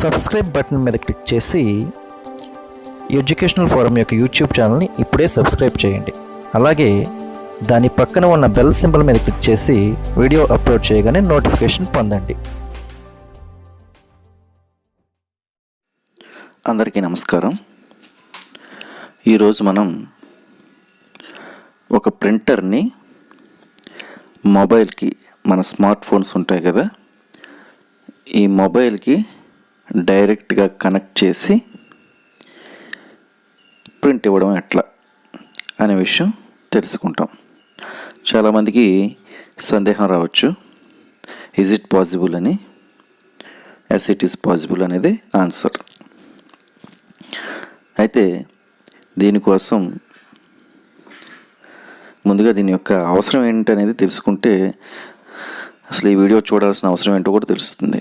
Subscribe button మీద click చేసి educational forum యొక్క యూట్యూబ్ ఛానల్ని ఇప్పుడే సబ్స్క్రైబ్ చేయండి. అలాగే దాని పక్కన ఉన్న బెల్ సింబల్ మీద క్లిక్ చేసి వీడియో అప్లోడ్ చేయగానే నోటిఫికేషన్ పొందండి. అందరికీ నమస్కారం. ఈరోజు మనం ఒక ప్రింటర్ని మొబైల్కి మన స్మార్ట్ ఫోన్స్ ఉంటాయి కదా ఈ మొబైల్కి డైరెక్ట్గా కనెక్ట్ చేసి ప్రింట్ ఇవ్వడం ఎట్లా అనే విషయం తెలుసుకుంటాం. చాలామందికి సందేహం రావచ్చు. ఈజ్ ఇట్ పాసిబుల్ అని? ఎస్ ఇట్ ఈస్ పాసిబుల్ అనేది ఆన్సర్ అయితే దీనికోసం ముందుగా దీని యొక్క అవసరం ఏంటనేది తెలుసుకుంటే అసలు ఈ వీడియో చూడాల్సిన అవసరం ఏంటో కూడా తెలుస్తుంది.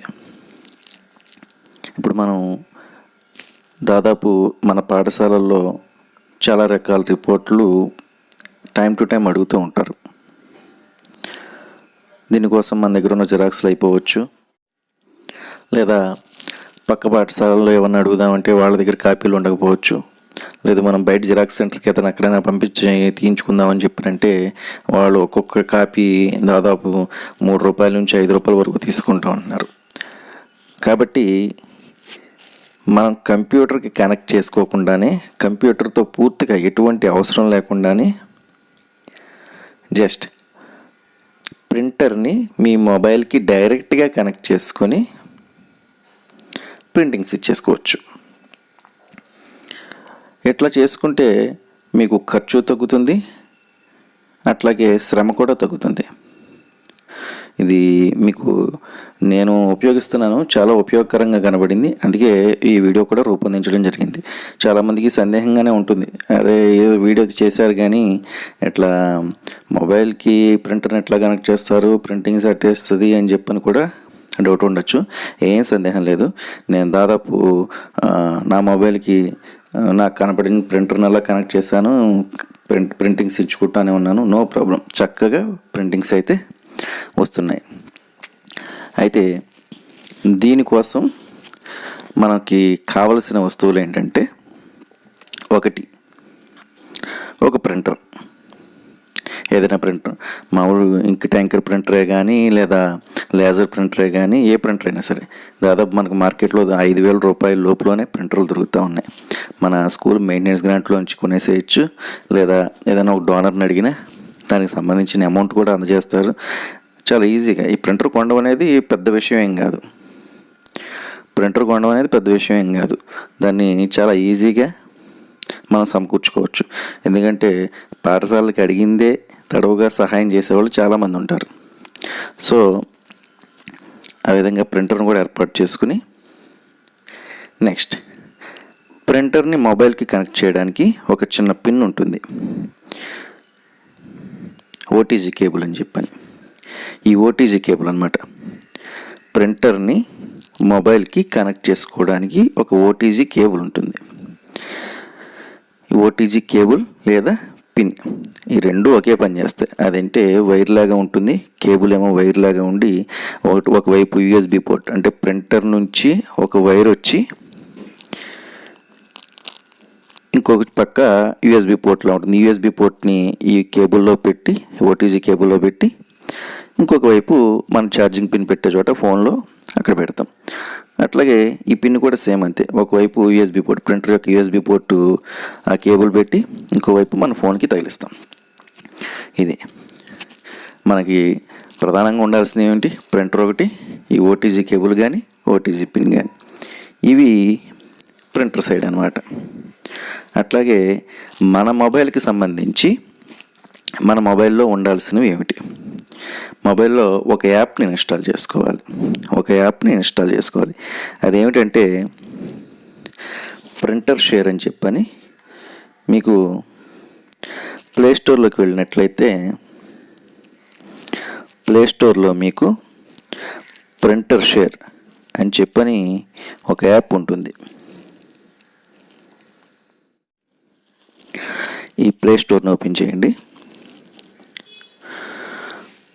ఇప్పుడు మనం దాదాపు మన పాఠశాలల్లో చాలా రకాల రిపోర్ట్లు టైం టు టైం అడుగుతూ ఉంటారు. దీనికోసం మన దగ్గర ఉన్న జిరాక్స్లు అయిపోవచ్చు. లేదా పక్క పాఠశాలలో ఏమన్నా అడుగుదామంటే వాళ్ళ దగ్గర కాపీలు ఉండకపోవచ్చు. లేదా మనం బయట జిరాక్స్ సెంటర్కి అతను ఎక్కడైనా పంపించి తీయించుకుందామని చెప్పారంటే వాళ్ళు ఒక్కొక్క కాపీ దాదాపు మూడు రూపాయల నుంచి ఐదు రూపాయల వరకు తీసుకుంటూ ఉంటున్నారు కాబట్టి మనం కంప్యూటర్కి కనెక్ట్ చేసుకోకుండానే కంప్యూటర్తో పూర్తిగా ఎటువంటి అవసరం లేకుండానే జస్ట్ ప్రింటర్ని మీ మొబైల్కి డైరెక్ట్గా కనెక్ట్ చేసుకొని ప్రింటింగ్స్ ఇచ్చేసుకోవచ్చు. ఇట్లా చేసుకుంటే మీకు ఖర్చు తగ్గుతుంది అట్లాగే శ్రమ కూడా తగ్గుతుంది. ఇది మీకు నేను ఉపయోగిస్తున్నాను చాలా ఉపయోగకరంగా కనబడింది. అందుకే ఈ వీడియో కూడా రూపొందించడం జరిగింది. చాలామందికి సందేహంగానే ఉంటుంది. అరే ఏదో వీడియో చేశారు కానీ ఎట్లా మొబైల్కి ప్రింటర్ని ఎట్లా కనెక్ట్ చేస్తారు ప్రింటింగ్ సెట్ చేస్తుంది అని చెప్పని కూడా డౌట్ ఉండొచ్చు. ఏం సందేహం లేదు. నేను దాదాపు నా మొబైల్కి నాకు కనపడిన ప్రింటర్ని అలా కనెక్ట్ చేశాను. ప్రింట్ ప్రింటింగ్స్ ఇచ్చుకుంటానే ఉన్నాను. No problem. చక్కగా ప్రింటింగ్స్ అయితే వస్తున్నాయి. అయితే దీనికోసం మనకి కావలసిన వస్తువులు ఏంటంటే ఒకటి ఒక ప్రింటర్. ఏదైనా ప్రింటర్ మామూలు ఇంక్ ట్యాంకర్ ప్రింటరే కానీ లేదా లేజర్ ప్రింటరే కానీ ఏ ప్రింటర్ అయినా సరే. దాదాపు మనకు మార్కెట్లో ఐదు వేల రూపాయల లోపలనే ప్రింటర్లు దొరుకుతూ ఉన్నాయి. మన స్కూల్ మెయింటెనెన్స్ గ్రాంట్లో నుంచి కొనేసేయచ్చు లేదా ఏదైనా ఒక డోనర్ని అడిగినా దానికి సంబంధించిన అమౌంట్ కూడా అందజేస్తారు. చాలా ఈజీగా ఈ ప్రింటర్ కొనడం అనేది పెద్ద విషయం ఏం కాదు. ప్రింటర్ కొనడం అనేది పెద్ద విషయం ఏం కాదు. దాన్ని చాలా ఈజీగా మనం సమకూర్చుకోవచ్చు. ఎందుకంటే పాఠశాలకి అడిగిందే తడవుగా సహాయం చేసేవాళ్ళు చాలామంది ఉంటారు. సో ఆ విధంగా ప్రింటర్ని కూడా ఏర్పాటు చేసుకుని నెక్స్ట్ ప్రింటర్ని మొబైల్కి కనెక్ట్ చేయడానికి ఒక చిన్న పిన్ ఉంటుంది. ఓటీజీ కేబుల్ అని చెప్పాను. ఈ ఓటీజీ కేబుల్ అనమాట ప్రింటర్ని మొబైల్కి కనెక్ట్ చేసుకోవడానికి ఒక ఓటీజీ కేబుల్ ఉంటుంది. ఓటీజీ కేబుల్ లేదా పిన్ ఈ రెండు ఒకే పని చేస్తాయి. అదంటే వైర్ లాగా ఉంటుంది కేబుల్ ఏమో వైర్ లాగా ఉండి ఒకటి ఒకవైపు యూఎస్బి పోర్ట్ అంటే ప్రింటర్ నుంచి ఒక వైర్ వచ్చి ఇంకొకటి పక్క యూఎస్బి పోర్ట్లో ఉంటుంది. యూఎస్బి పోర్ట్ని ఈ కేబుల్లో పెట్టి ఓటీజీ కేబుల్లో పెట్టి ఇంకొక వైపు మనం ఛార్జింగ్ పిన్ పెట్టే చోట ఫోన్లో అక్కడ పెడతాం. అట్లాగే ఈ పిన్ కూడా సేమ్ అంతే. ఒకవైపు యూఎస్బి పోర్ట్ ప్రింటర్ యొక్క యూఎస్బి పోర్టు ఆ కేబుల్ పెట్టి ఇంకోవైపు మన ఫోన్కి తగిలిస్తాం. ఇది. మనకి ప్రధానంగా ఉండాల్సినవి ఏంటి ప్రింటర్ ఒకటి ఈ ఓటీజీ కేబుల్ కానీ ఓటీజీ పిన్ కానీ ఇవి ప్రింటర్ సైడ్ అనమాట అట్లాగే మన మొబైల్కి సంబంధించి మన మొబైల్లో ఉండాల్సినవి ఏమిటి? మొబైల్లో ఒక యాప్ని ఇన్స్టాల్ చేసుకోవాలి. ఒక యాప్ని ఇన్స్టాల్ చేసుకోవాలి. అదేమిటంటే ప్రింటర్ షేర్ అని చెప్పని మీకు ప్లే స్టోర్లోకి వెళ్ళినట్లయితే ప్లే స్టోర్లో మీకు ప్రింటర్ షేర్ అని చెప్పని ఒక యాప్ ఉంటుంది. ఈ ప్లే స్టోర్ని ఓపెన్ చేయండి.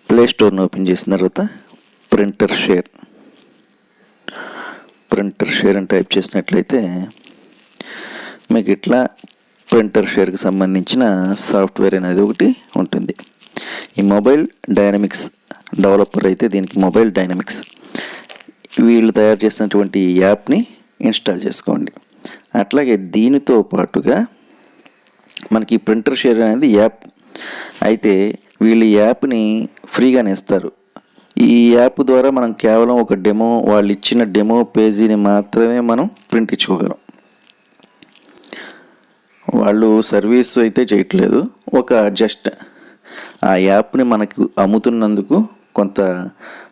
ప్లే స్టోర్ని ఓపెన్ చేసిన తర్వాత ప్రింటర్ షేర్ ప్రింటర్ షేర్ అని టైప్ చేసినట్లయితే మీకు ఇట్లా ప్రింటర్ షేర్కి సంబంధించిన సాఫ్ట్వేర్ అనేది ఒకటి ఉంటుంది. ఈ మొబైల్ డైనమిక్స్ డెవలపర్ అయితే దీనికి మొబైల్ డైనమిక్స్ వీళ్ళు తయారు చేసినటువంటి యాప్ని ఇన్స్టాల్ చేసుకోండి. అట్లాగే దీనితో పాటుగా మనకి ప్రింటర్ షేర్ అనేది యాప్. అయితే వీళ్ళు యాప్ని ఫ్రీగానే ఇస్తారు. ఈ యాప్ ద్వారా మనం కేవలం ఒక డెమో వాళ్ళు ఇచ్చిన డెమో పేజీని మాత్రమే మనం ప్రింట్ ఇచ్చుకోగలం. వాళ్ళు సర్వీస్ అయితే చేయట్లేదు. ఒక జస్ట్ ఆ యాప్ని మనకు అమ్ముతున్నందుకు కొంత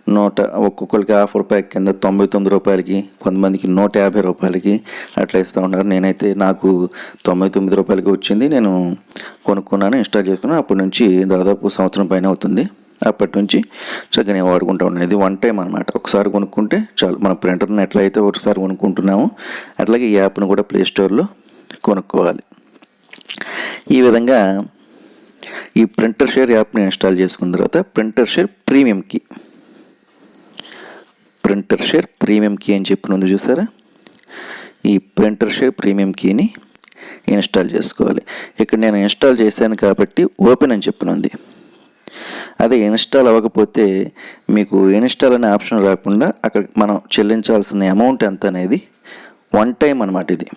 నూట ఒక్కొక్కరికి హాఫ్ ప్యాక్ కింద తొంభై తొమ్మిది రూపాయలకి కొంతమందికి నూట యాభై రూపాయలకి అట్లా ఇస్తూ ఉన్నారు. నేనైతే నాకు తొంభై తొమ్మిది రూపాయలకి వచ్చింది. నేను కొనుక్కున్నాను ఇన్స్టాల్ చేసుకున్నాను. అప్పటి నుంచి దాదాపు సంవత్సరం పైన అవుతుంది. అప్పటి నుంచి చక్కగా నేను వాడుకుంటూ ఉన్నాను. ఇది వన్ టైం అనమాట ఒకసారి కొనుక్కుంటే చాలు. మన ప్రింటర్ని ఎట్లయితే ఒకసారి కొనుక్కుంటున్నామో అట్లాగే ఈ యాప్ను కూడా ప్లే స్టోర్లో కొనుక్కోవాలి. ఈ విధంగా ఈ ప్రింటర్ షేర్ యాప్ని ఇన్స్టాల్ చేసుకున్న తర్వాత ప్రింటర్ షేర్ ప్రీమియంకి ప్రింటర్ షేర్ ప్రీమియం కీ అని చెప్పిన ఉంది చూసారా? ఈ ప్రింటర్ షేర్ ప్రీమియం కీని ఇన్స్టాల్ చేసుకోవాలి. ఇక్కడ నేను ఇన్స్టాల్ చేశాను కాబట్టి ఓపెన్ అని చెప్పిన ఉంది అదే ఇన్స్టాల్ అవ్వకపోతే మీకు ఇన్స్టాల్ అనే ఆప్షన్ రాకుండా అక్కడ మనం చెల్లించాల్సిన అమౌంట్ ఎంత అనేది వన్ టైం అనమాట ఇది.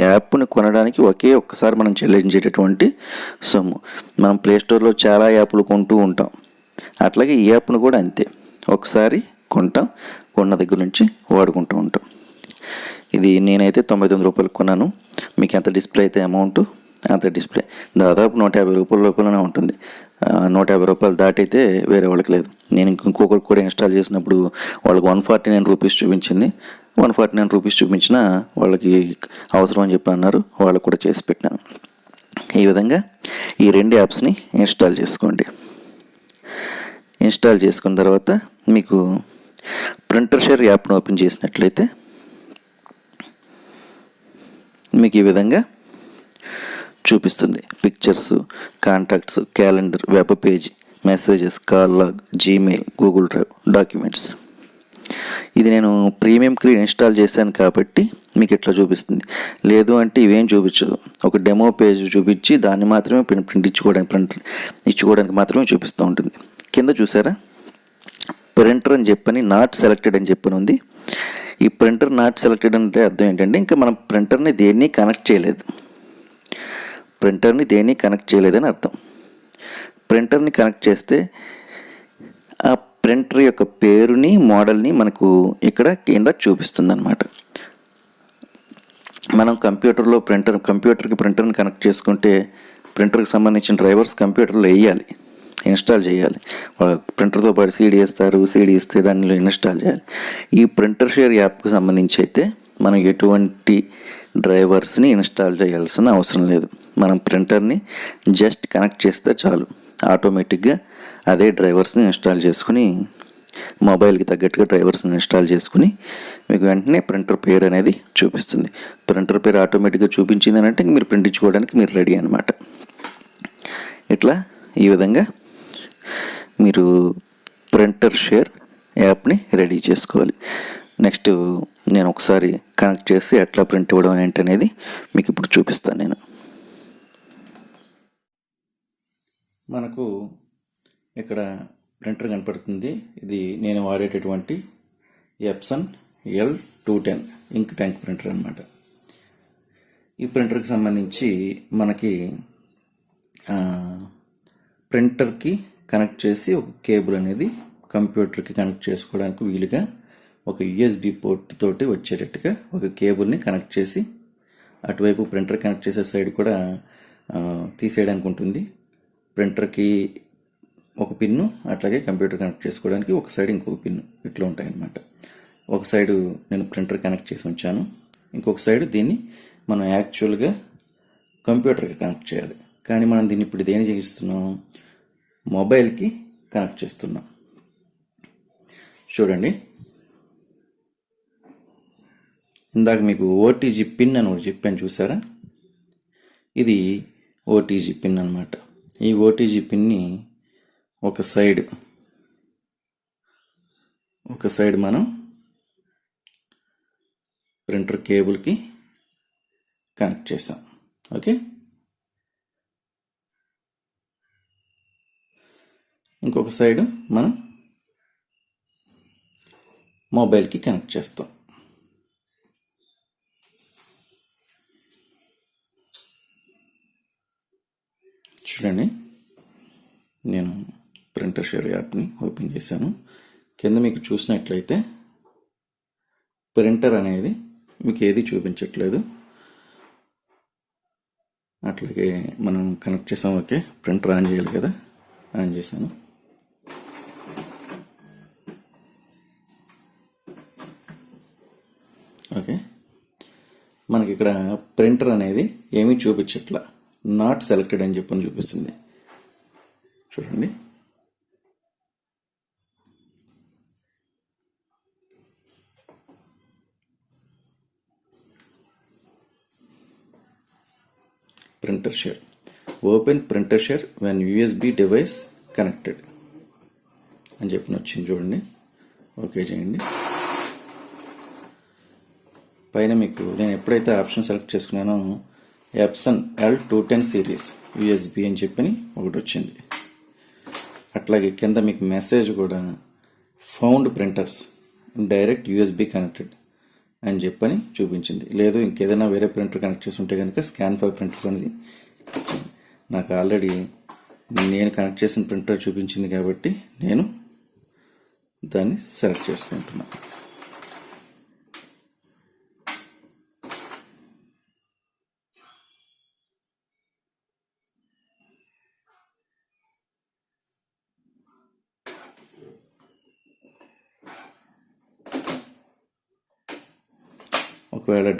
యాప్ని కొనడానికి ఒకే ఒక్కసారి మనం చెల్లించేటటువంటి సొమ్ము. మనం ప్లే స్టోర్లో చాలా యాప్లు కొంటూ ఉంటాం. అట్లాగే ఈ యాప్ను కూడా అంతే. ఒకసారి కొంటాం కొన్న దగ్గర నుంచి వాడుకుంటూ ఉంటాం. ఇది నేనైతే తొంభై తొమ్మిది రూపాయలు కొన్నాను. మీకు ఎంత డిస్ప్లే అయితే అమౌంట్ అంత డిస్ప్లే. దాదాపు నూట యాభై రూపాయల లోపలనే ఉంటుంది. నూట యాభై రూపాయలు దాటైతే వేరే వాళ్ళకి లేదు. నేను ఇంకొకరికి కూడా ఇన్స్టాల్ చేసినప్పుడు వాళ్ళకి వన్ ఫార్టీ నైన్ రూపీస్ చూపించింది. వన్ ఫార్టీ నైన్ రూపీస్ చూపించిన వాళ్ళకి అవసరం అని చెప్పి అన్నారు. వాళ్ళకి కూడా చేసి పెట్టాను. ఈ విధంగా ఈ రెండు యాప్స్ని ఇన్స్టాల్ చేసుకోండి. ఇన్స్టాల్ చేసుకున్న తర్వాత మీకు ప్రింటర్ షేర్ యాప్ను ఓపెన్ చేసినట్లయితే మీకు ఈ విధంగా చూపిస్తుంది. Pictures contacts calendar web page messages call log Gmail Google drive documents. ఇది నేను ప్రీమియం క్రీన్ ఇన్స్టాల్ చేశాను కాబట్టి మీకు ఇట్లా చూపిస్తుంది. లేదు అంటే ఇవేం చూపించదు. ఒక డెమో పేజ్ చూపించి దాన్ని మాత్రమే ప్రింట్ ఇచ్చుకోవడానికి ప్రింట్ ఇచ్చుకోవడానికి మాత్రమే చూపిస్తూ ఉంటుంది. కింద చూసారా? ప్రింటర్ అని చెప్పని నాట్ సెలెక్టెడ్ అని చెప్పని ఉంది. ఈ ప్రింటర్ నాట్ సెలెక్టెడ్ అంటే అర్థం ఏంటంటే ఇంకా మనం ప్రింటర్ని దేన్ని కనెక్ట్ చేయలేదు. ప్రింటర్ని దేన్ని కనెక్ట్ చేయలేదని అర్థం. ప్రింటర్ని కనెక్ట్ చేస్తే ఆ ప్రింటర్ యొక్క పేరుని మోడల్ని మనకు ఇక్కడ కింద చూపిస్తుంది అనమాట మనం కంప్యూటర్లో ప్రింటర్ కంప్యూటర్కి ప్రింటర్ని కనెక్ట్ చేసుకుంటే ప్రింటర్కి సంబంధించిన డ్రైవర్స్ కంప్యూటర్లో వేయాలి. ఇన్స్టాల్ చేయాలి. ప్రింటర్తో పాటు సీడీ ఇస్తారు సీడీ ఇస్తే దానిలో ఇన్స్టాల్ చేయాలి. ఈ ప్రింటర్ షేర్ యాప్కి సంబంధించి అయితే మనం ఎటువంటి డ్రైవర్స్ని ఇన్స్టాల్ చేయాల్సిన అవసరం లేదు. మనం ప్రింటర్ని జస్ట్ కనెక్ట్ చేస్తే చాలు. ఆటోమేటిక్గా అదే డ్రైవర్స్ని ఇన్స్టాల్ చేసుకుని మొబైల్కి తగ్గట్టుగా డ్రైవర్స్ని ఇన్స్టాల్ చేసుకుని మీకు వెంటనే ప్రింటర్ పేరు అనేది చూపిస్తుంది. ప్రింటర్ పేరు ఆటోమేటిక్గా చూపించింది అని అంటే మీరు ప్రింట్ ఇచ్చుకోవడానికి మీరు రెడీ అనమాట ఇట్లా ఈ విధంగా మీరు ప్రింటర్ షేర్ యాప్ని రెడీ చేసుకోవాలి. నెక్స్ట్ నేను ఒకసారి కనెక్ట్ చేసి ఎట్లా ప్రింట్ ఇవ్వడం ఏంటనేది మీకు ఇప్పుడు చూపిస్తాను నేను. మనకు ఇక్కడ ప్రింటర్ కనపడుతుంది. ఇది నేను వాడేటటువంటి Epson L two ten ink tank printer అనమాట ఈ ప్రింటర్కి సంబంధించి మనకి ప్రింటర్కి కనెక్ట్ చేసి ఒక కేబుల్ అనేది కంప్యూటర్కి కనెక్ట్ చేసుకోవడానికి వీలుగా ఒక యుఎస్బి పోర్ట్ తోటి వచ్చేటట్టుగా ఒక కేబుల్ని కనెక్ట్ చేసి అటువైపు ప్రింటర్ కనెక్ట్ చేసే సైడ్ కూడా తీసేయడానికి ఉంటుంది. ప్రింటర్కి ఒక పిన్ను అట్లాగే కంప్యూటర్ కనెక్ట్ చేసుకోవడానికి ఒక సైడ్ ఇంకొక పిన్ను ఇట్లా ఉంటాయన్నమాట. ఒక సైడు నేను ప్రింటర్ కనెక్ట్ చేసి ఉంచాను. ఇంకొక సైడ్ దీన్ని మనం యాక్చువల్గా కంప్యూటర్కి కనెక్ట్ చేయాలి. కానీ మనం దీన్ని ఇప్పుడు దేని చేస్తున్నాం? మొబైల్కి కనెక్ట్ చేస్తున్నాం. చూడండి. ఇందాక మీకు ఓటీజీ పిన్ అని ఒకటి చెప్పాను చూసారా? ఇది ఓటీజీ పిన్ అన్నమాట. ఈ ఓటీజీ పిన్ని ఒక సైడ్ ఒక సైడ్ మనం ప్రింటర్ కేబుల్కి కనెక్ట్ చేసాం. ఓకే? ఇంకొక సైడ్ మనం మొబైల్కి కనెక్ట్ చేస్తాం. చూడండి నేను ప్రింటర్ షేర్ యాప్ని ఓపెన్ చేశాను. కింద మీకు చూసినట్లయితే ప్రింటర్ అనేది మీకు ఏది చూపించట్లేదు. అట్లాగే మనం కనెక్ట్ చేసాం ఓకే. ప్రింటర్ ఆన్ చేయాలి కదా ఆన్ చేశాను. ఇక్కడ ప్రింటర్ అనేది ఏమీ చూపించట్లా. నాట్ సెలెక్టెడ్ అని చెప్పని చూపిస్తుంది. చూడండి. Printer share. Open printer share when USB device connected అని చెప్పిన వచ్చింది చూడండి. ఓకే చేయండి. పైన మీకు నేను ఎప్పుడైతే option select చేసుకున్నానో Epson L two ten series USB అని చెప్పని ఒకటి వచ్చింది. అట్లాగే కింద మీకు మెసేజ్ కూడా found printers direct USB connected అని చెప్పని చూపించింది. లేదు ఇంకేదైనా వేరే ప్రింటర్ కనెక్ట్ చేసి ఉంటే కనుక స్కాన్ ఫర్ ప్రింటర్స్ అనేది నాకు ఆల్రెడీ నేను కనెక్ట్ చేసిన ప్రింటర్ చూపించింది కాబట్టి నేను దాన్ని సెలెక్ట్ చేసుకుంటున్నాను.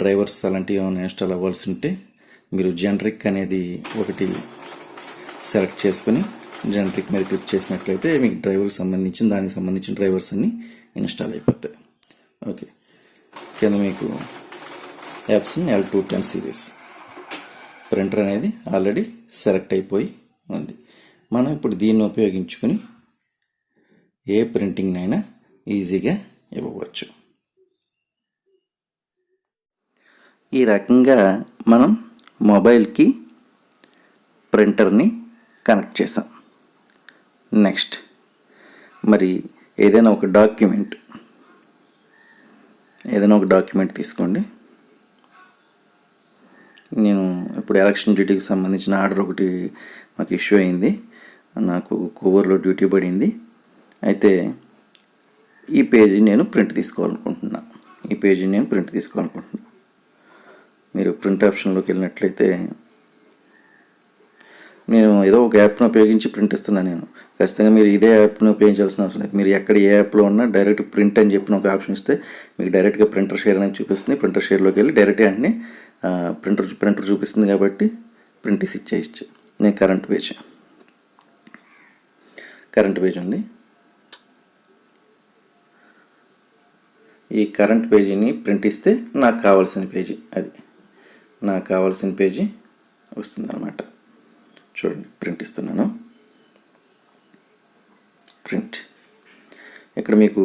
డ్రైవర్స్ అలాంటివి ఏమైనా ఇన్స్టాల్ అవ్వాల్సి ఉంటే మీరు జనరిక్ అనేది ఒకటి సెలెక్ట్ చేసుకుని జనరిక్ మీద క్లిక్ చేసినట్లయితే మీకు డ్రైవర్కి సంబంధించిన దానికి సంబంధించిన డ్రైవర్స్ అన్ని ఇన్స్టాల్ అయిపోతాయి. ఓకే. కింద మీకు apps L two ten series printer అనేది ఆల్రెడీ సెలెక్ట్ అయిపోయి ఉంది. మనం ఇప్పుడు దీన్ని ఉపయోగించుకొని ఏ ప్రింటింగ్నైనా ఈజీగా ఇవ్వవచ్చు. ఈ రకంగా మనం మొబైల్కి ప్రింటర్ని కనెక్ట్ చేసాం నెక్స్ట్ మరి ఏదైనా ఒక డాక్యుమెంట్ ఏదైనా ఒక డాక్యుమెంట్ తీసుకోండి. నేను ఇప్పుడు ఎలక్షన్ డ్యూటీకి సంబంధించిన ఆర్డర్ ఒకటి మాకు ఇష్యూ అయింది. నాకు కోవర్లో డ్యూటీ పడింది. అయితే ఈ పేజీ నేను ప్రింట్ తీసుకోవాలనుకుంటున్నా. ఈ పేజీ నేను ప్రింట్ తీసుకోవాలనుకుంటున్నాను మీరు ప్రింట్ ఆప్షన్లోకి వెళ్ళినట్లయితే నేను ఏదో ఒక యాప్ను ఉపయోగించి ప్రింట్ ఇస్తున్నాను నేను. ఖచ్చితంగా మీరు ఇదే యాప్ను ఉపయోగించాల్సిన అవసరం లేదు. మీరు ఎక్కడ ఏ యాప్లో ఉన్నా డైరెక్ట్ ప్రింట్ అని చెప్పిన ఒక ఆప్షన్ ఇస్తే మీకు డైరెక్ట్గా ప్రింటర్ షేర్ అనేది చూపిస్తుంది. ప్రింటర్ షేర్లోకి వెళ్ళి డైరెక్ట్ వెంటనే ప్రింటర్ ప్రింటర్ చూపిస్తుంది కాబట్టి ప్రింట్ ఇసి ఇచ్చేయచ్చు నేను కరెంట్ పేజ్ కరెంట్ పేజ్ ఉంది. ఈ కరెంట్ పేజీని ప్రింట్ ఇస్తే నాకు కావాల్సిన పేజీ అది. నాకు కావాల్సిన పేజీ వస్తుందన్నమాట. చూడండి ప్రింట్ ఇస్తున్నాను. ప్రింట్. ఇక్కడ మీకు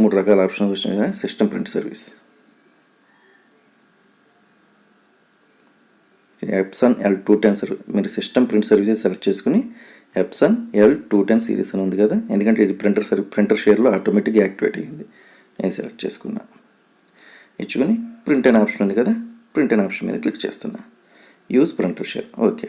మూడు రకాల ఆప్షన్స్ వచ్చినాయి కదా system print service. Epson L two ten service మీరు సిస్టమ్ ప్రింట్ సర్వీసెస్ సెలెక్ట్ చేసుకుని Epson L two ten series అని ఉంది కదా ఎందుకంటే ఇది ప్రింటర్ సర్వీ ప్రింటర్ షేర్లో ఆటోమేటిక్గా యాక్టివేట్ అయ్యింది. నేను సెలెక్ట్ చేసుకున్నా. ఇచ్చుకొని ప్రింట్ అనే ఆప్షన్ ఉంది కదా ప్రింట్ అనే ఆప్షన్ మీద క్లిక్ చేస్తున్నా. యూస్ ప్రింటర్ షేర్ ఓకే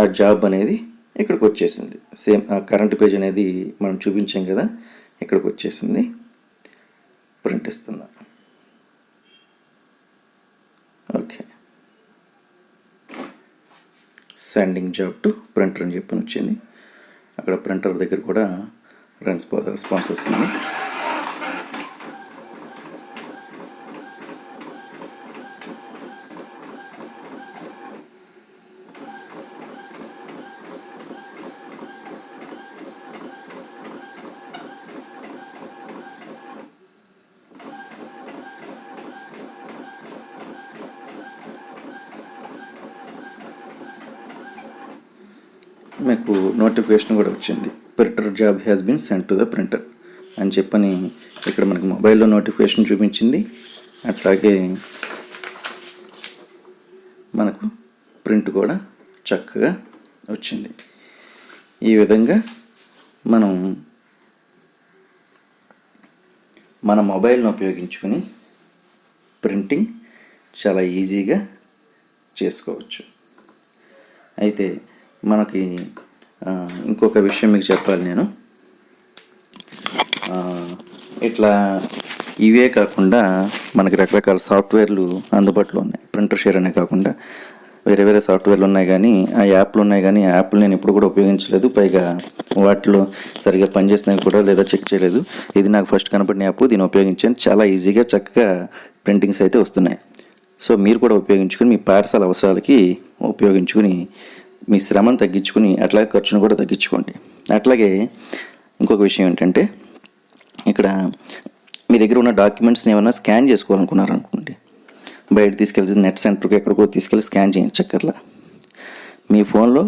ఆ జాబ్ అనేది ఇక్కడికి వచ్చేసింది. సేమ్ ఆ కరెంట్ పేజ్ అనేది మనం చూపించాం కదా ఇక్కడికి వచ్చేసింది. ప్రింట్ ఇస్తున్నా. Okay sending job to printer అని చెప్పి వచ్చింది. అక్కడ ప్రింటర్ దగ్గర కూడా రెస్పా రెస్పాన్స్ వస్తుంది మీకు నోటిఫికేషన్ కూడా వచ్చింది. Printer job has been send to the printer అని చెప్పని ఇక్కడ మనకి మొబైల్లో నోటిఫికేషన్ చూపించింది. అట్లాగే మనకు ప్రింట్ కూడా చక్కగా వచ్చింది. ఈ విధంగా మనం మన మొబైల్ని ఉపయోగించుకొని ప్రింటింగ్ చాలా ఈజీగా చేసుకోవచ్చు. అయితే మనకి ఇంకొక విషయం మీకు చెప్పాలి నేను. ఇట్లా ఇవే కాకుండా మనకి రకరకాల సాఫ్ట్వేర్లు అందుబాటులో ఉన్నాయి. ప్రింటర్ షేర్ అనే కాకుండా వేరే వేరే సాఫ్ట్వేర్లు ఉన్నాయి కానీ ఆ యాప్లు ఉన్నాయి కానీ ఆ యాప్లు నేను ఎప్పుడు కూడా ఉపయోగించలేదు. పైగా వాటిలో సరిగా పనిచేసినవి కూడా లేదా చెక్ చేయలేదు. ఇది నాకు ఫస్ట్ కనపడిన యాప్ దీన్ని ఉపయోగించాను. చాలా ఈజీగా చక్కగా ప్రింటింగ్స్ అయితే వస్తున్నాయి. సో మీరు కూడా ఉపయోగించుకుని మీ పాఠశాల అవసరాలకి ఉపయోగించుకుని మీ శ్రమను తగ్గించుకుని అట్లాగే ఖర్చును కూడా తగ్గించుకోండి. అట్లాగే ఇంకొక విషయం ఏంటంటే ఇక్కడ మీ దగ్గర ఉన్న డాక్యుమెంట్స్ని ఏమైనా స్కాన్ చేసుకోవాలనుకున్నారనుకోండి బయట తీసుకెళ్ళి నెట్ సెంటర్కి ఎక్కడికో తీసుకెళ్ళి స్కాన్ చేయించక్కర్లా మీ ఫోన్లో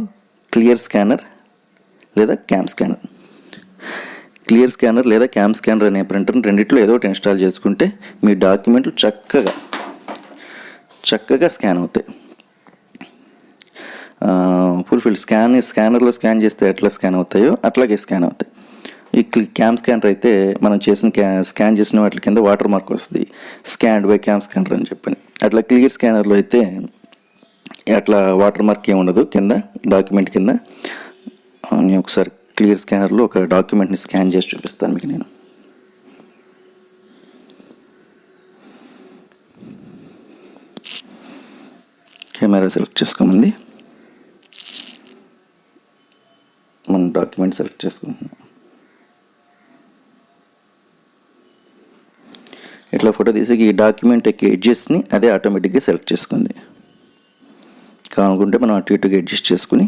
క్లియర్ స్కానర్ లేదా క్యామ్ స్కానర్. క్లియర్ స్కానర్ లేదా క్యామ్ స్కానర్ అనే ప్రింటర్ని రెండిట్లో ఏదో ఒకటి ఇన్స్టాల్ చేసుకుంటే మీ డాక్యుమెంట్లు చక్కగా చక్కగా స్కాన్ అవుతాయి. ఫుల్ఫిల్ స్కాన్ స్కానర్లో స్కాన్ చేస్తే ఎట్లా స్కాన్ అవుతాయో అట్లాగే స్కాన్ అవుతాయి. ఈ క్యామ్ స్కానర్ అయితే మనం చేసిన క్యా స్కాన్ చేసిన వాటి కింద వాటర్ మార్క్ వస్తుంది. స్కాన్డ్ బై క్యామ్ స్కానర్ అని చెప్పని. అట్లా క్లియర్ స్కానర్లో అయితే అట్లా వాటర్ మార్క్ ఏమి ఉండదు కింద డాక్యుమెంట్ కింద. నేను ఒకసారి క్లియర్ స్కానర్లో ఒక డాక్యుమెంట్ని స్కాన్ చేసి చూపిస్తాను మీకు నేను. కెమెరా సెలెక్ట్ చేసుకోమంది మనం డాక్యుమెంట్ సెలెక్ట్ చేసుకుంటున్నాను ఇట్లా ఫోటో తీసి ఈ డాక్యుమెంట్ యొక్క ఎడ్జెస్ని అదే ఆటోమేటిక్గా సెలెక్ట్ చేసుకుంది. కానుకుంటే మనం అటు ఇటుగా అడ్జస్ట్ చేసుకుని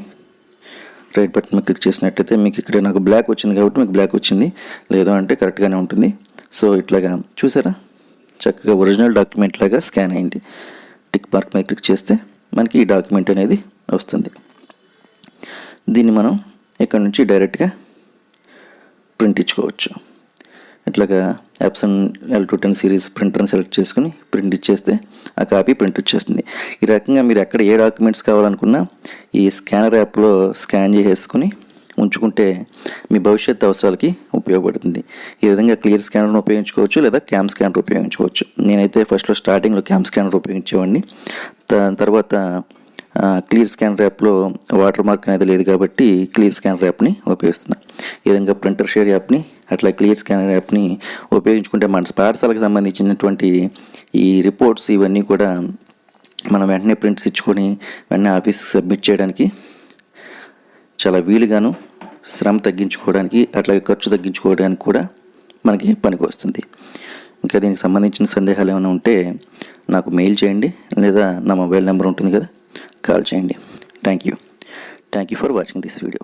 రైట్ బటన్ మీద క్లిక్ చేసినట్టయితే మీకు ఇక్కడ నాకు బ్లాక్ వచ్చింది కాబట్టి మీకు బ్లాక్ వచ్చింది. లేదు అంటే కరెక్ట్గానే ఉంటుంది. సో ఇట్లాగా చూసారా? చక్కగా ఒరిజినల్ డాక్యుమెంట్ లాగా స్కాన్ అయింది. టిక్ మార్క్ మీద క్లిక్ చేస్తే మనకి ఈ డాక్యుమెంట్ అనేది వస్తుంది. దీన్ని మనం ఇక్కడ నుంచి డైరెక్ట్గా ప్రింట్ ఇచ్చుకోవచ్చు. ఇట్లాగా Epson L two ten series ప్రింటర్ని select చేసుకుని ప్రింట్ ఇచ్చేస్తే ఆ కాపీ ప్రింట్ వచ్చేస్తుంది. ఈ రకంగా మీరు ఎక్కడ ఏ డాక్యుమెంట్స్ కావాలనుకున్నా ఈ స్కానర్ యాప్లో స్కాన్ చేసేసుకుని ఉంచుకుంటే మీ భవిష్యత్ అవసరాలకి ఉపయోగపడుతుంది. ఈ విధంగా క్లియర్ స్కానర్ను ఉపయోగించుకోవచ్చు లేదా క్యామ్ స్కానర్ ఉపయోగించుకోవచ్చు. నేనైతే ఫస్ట్లో స్టార్టింగ్లో క్యామ్ స్కానర్ ఉపయోగించేవాడిని. దాని తర్వాత క్లియర్ స్కాన్ ర్యాప్లో వాటర్ మార్క్ అనేది లేదు కాబట్టి క్లియర్ స్కాన్ ర్యాప్ని ఉపయోగిస్తున్నా. ఈ విధంగా ప్రింటర్ షేర్ యాప్ని అట్లా క్లియర్ స్కానర్ యాప్ని ఉపయోగించుకుంటే మన పాఠశాలకు సంబంధించినటువంటి ఈ రిపోర్ట్స్ ఇవన్నీ కూడా మనం వెంటనే ప్రింట్స్ ఇచ్చుకొని వెంటనే ఆఫీస్కి సబ్మిట్ చేయడానికి చాలా వీలుగాను శ్రమ తగ్గించుకోవడానికి అట్లాగే ఖర్చు తగ్గించుకోవడానికి కూడా మనకి పనికి వస్తుంది. ఇంకా దీనికి సంబంధించిన సందేహాలు ఏమైనా ఉంటే నాకు మెయిల్ చేయండి లేదా నా మొబైల్ నెంబర్ ఉంటుంది కదా కాల్ చేయండి. Thank you thank you for watching this video